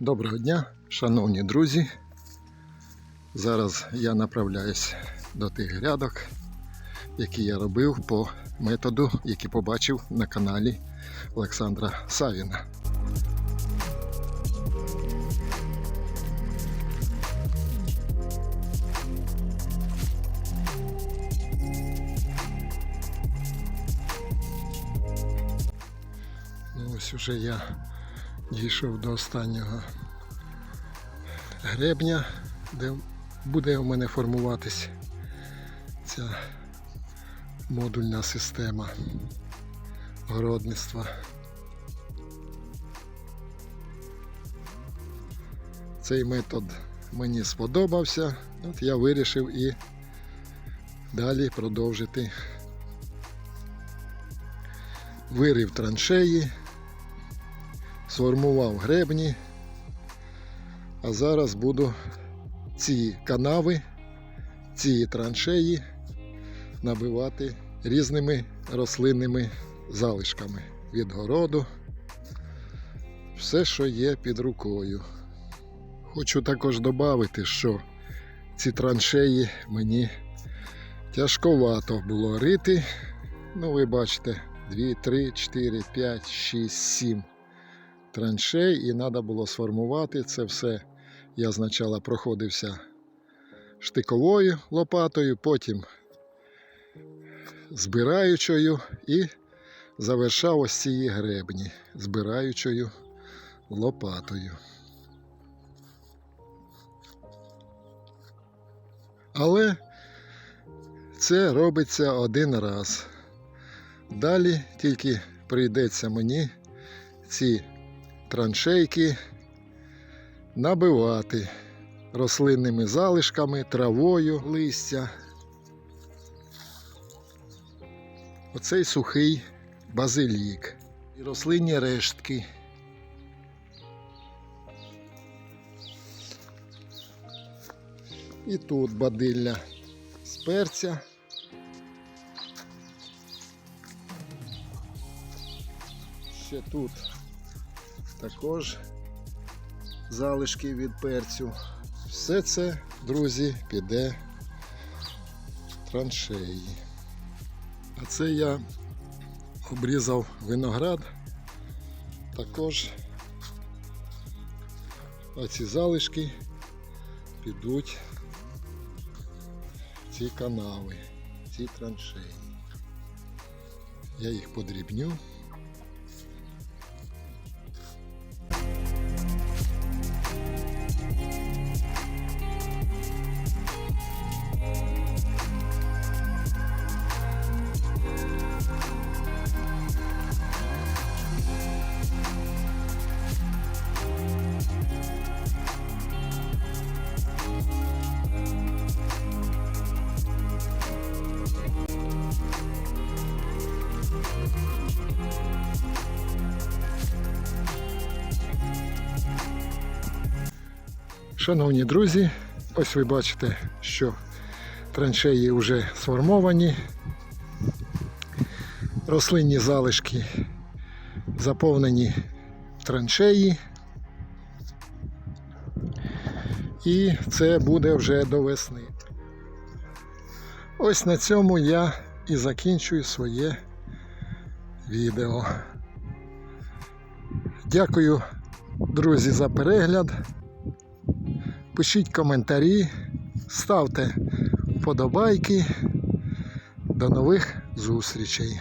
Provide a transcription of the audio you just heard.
Доброго дня, шановні друзі. Зараз я направляюсь до тих грядок, які я робив по методу, який побачив на каналі Олександра Савіна. Ну, ось уже я дійшов до останнього гребня, де буде у мене формуватись ця модульна система городництва. Цей метод мені сподобався, от я вирішив і далі продовжити. Вирив траншеї, сформував гребні, а зараз буду ці канави, ці траншеї набивати різними рослинними залишками від городу. Все, що є під рукою. Хочу також додати, що ці траншеї мені тяжковато було рити. Ну, ви бачите, 2, 3, 4, 5, 6, 7 траншей, і треба було сформувати це все. Я спочатку проходився штиковою лопатою, потім збираючою і завершав ось ці гребні збираючою лопатою. Але це робиться один раз. Далі тільки прийдеться мені ці траншейки набивати рослинними залишками, травою листя. Оцей сухий базилік і рослинні рештки. І тут бадилля з перця. Ще тут також залишки від перцю. Все це, друзі, піде в траншеї. А це я обрізав виноград. Також оці залишки підуть в ці канави, в ці траншеї. Я їх подрібню. Шановні друзі, ось ви бачите, що траншеї вже сформовані. Рослинні залишки заповнені траншеї. І це буде вже до весни. Ось на цьому я і закінчую своє відео. Дякую, друзі, за перегляд. Пишіть коментарі, ставте вподобайки. До нових зустрічей.